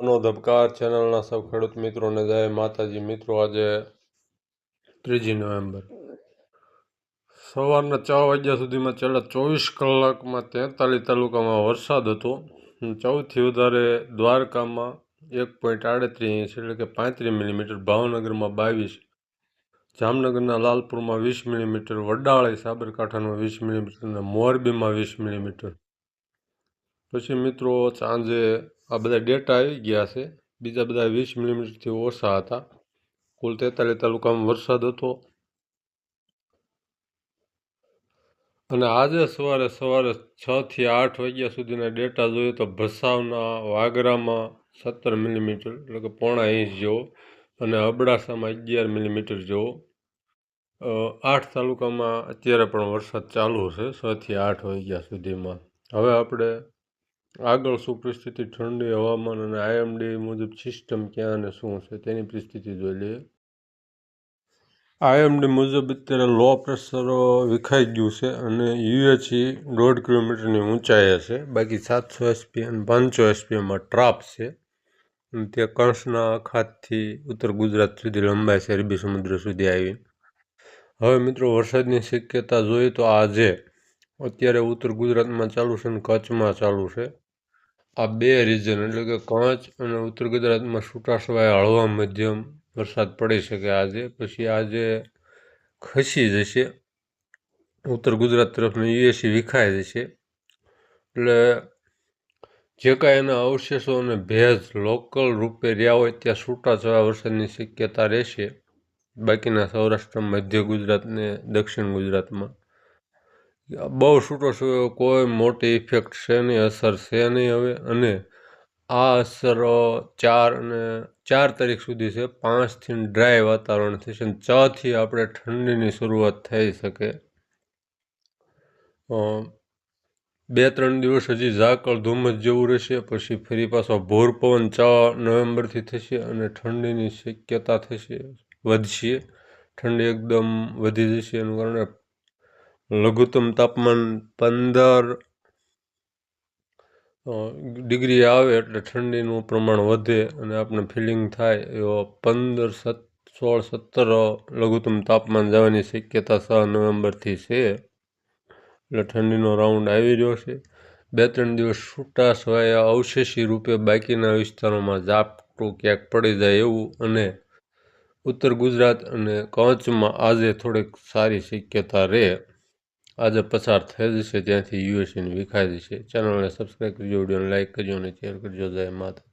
નો ધબકાર ચેનલના સૌ ખેડૂત મિત્રોને જય માતાજી. મિત્રો, આજે ત્રીજી નવેમ્બર. સવારના છ વાગ્યા સુધીમાં છેલ્લા ચોવીસ કલાકમાં તેતાલીસ તાલુકામાં વરસાદ હતો. સૌથી વધારે દ્વારકામાં એક પોઈન્ટ આડત્રીસ ઇંચ એટલે કે પાંત્રીસ મિલીમીટર, ભાવનગરમાં બાવીસ, જામનગરના લાલપુરમાં વીસ મિલીમીટર, વડાળી સાબરકાંઠામાં વીસ મિલીમીટર અને મોરબીમાં વીસ મિલીમીટર. પછી મિત્રો, સાંજે આ બધા ડેટા આવી ગયા છે. બીજા બધા વીસ મિલીમીટરથી ઓછા હતા. કુલ તેતાલીસ તાલુકામાં વરસાદ હતો. અને આજે સવારે સવારે છથી આઠ વાગ્યા સુધીના ડેટા જોઈએ તો ભસાવના, વાગરામાં સત્તર મિલીમીટર એટલે કે પોણા ઇંચ જેવો અને અબડાસામાં અગિયાર મિલીમીટર જેવો. આઠ તાલુકામાં અત્યારે પણ વરસાદ ચાલુ છે છથી આઠ વાગ્યા સુધીમાં. હવે આપણે આગળ શું પરિસ્થિતિ ઠંડી હવામાન અને આઈએમડી મુજબ સિસ્ટમ ક્યાં અને શું છે તેની પરિસ્થિતિ જોઈ લઈએ. આઈએમડી મુજબ અત્યારે લો પ્રેશર વિખાઈ ગયું છે અને યુએચઈ દોઢ કિલોમીટરની ઊંચાઈએ છે બાકી સાતસો એસપી અને પાંચસો એસપીએમાં ટ્રાપ છે. ત્યાં કંસના ખાતથી ઉત્તર ગુજરાત સુધી લંબાઈ છે, અરબી સમુદ્ર સુધી આવી. હવે મિત્રો વરસાદની શક્યતા જોઈએ તો આજે. અત્યારે ઉત્તર ગુજરાતમાં ચાલુ છે અને કચ્છમાં ચાલુ છે. આ બે રિજન એટલે કે કચ્છ અને ઉત્તર ગુજરાતમાં છૂટાછવાયા હળવા મધ્યમ વરસાદ પડી શકે આજે. પછી આજે ખસી જશે. ઉત્તર ગુજરાત તરફનું યુએસી વિખાઈ જશે. એટલે જે કાંઈ એના અવશેષો અને ભેજ લોકલ રૂપે રહ્યા હોય, ત્યાં છૂટાછવાયા વરસાદની શક્યતા રહેશે. બાકીના સૌરાષ્ટ્ર, મધ્ય ગુજરાત ને દક્ષિણ ગુજરાતમાં. બહુ છૂટો છૂટો કોઈ મોટી ઇફેક્ટ છે નહીં, અસર છે નહીં હવે. અને આ અસર ચાર અને ચાર તારીખ સુધી છે. પાંચથી ડ્રાય વાતાવરણ થશે અને છથી આપણે ઠંડીની શરૂઆત થઈ શકે. બે ત્રણ દિવસ હજી ઝાકળ ધુમ્મસ જેવું રહેશે, પછી ફરી પાછો ભોર પવન છ નવેમ્બરથી થશે અને ઠંડીની શક્યતા થશે, વધશે. ઠંડી એકદમ વધી જશે એનું કારણે લઘુત્તમ તાપમાન પંદર ડિગ્રી આવે એટલે ઠંડીનું પ્રમાણ વધે અને આપણે ફિલિંગ થાય એવો પંદર, સત, સોળ, સત્તર લઘુત્તમ તાપમાન જવાની શક્યતા છ નવેમ્બરથી છે. એટલે ઠંડીનો રાઉન્ડ આવી રહ્યો છે. બે, ત્રણ દિવસ છૂટા છવાયા અવશેષી રૂપે બાકીના વિસ્તારોમાં ઝાપટું ક્યાંક પડી જાય એવું અને ઉત્તર ગુજરાત અને કચ્છમાં આજે થોડીક સારી શક્યતા રહે. આજે પસાર થઈ જશે ત્યાંથી યુએસએની વિખાઈ જશે ચેનલને સબસ્ક્રાઈબ કરજો, વિડીયોને લાઇક કરજો અને શેર કરજો. જય માતા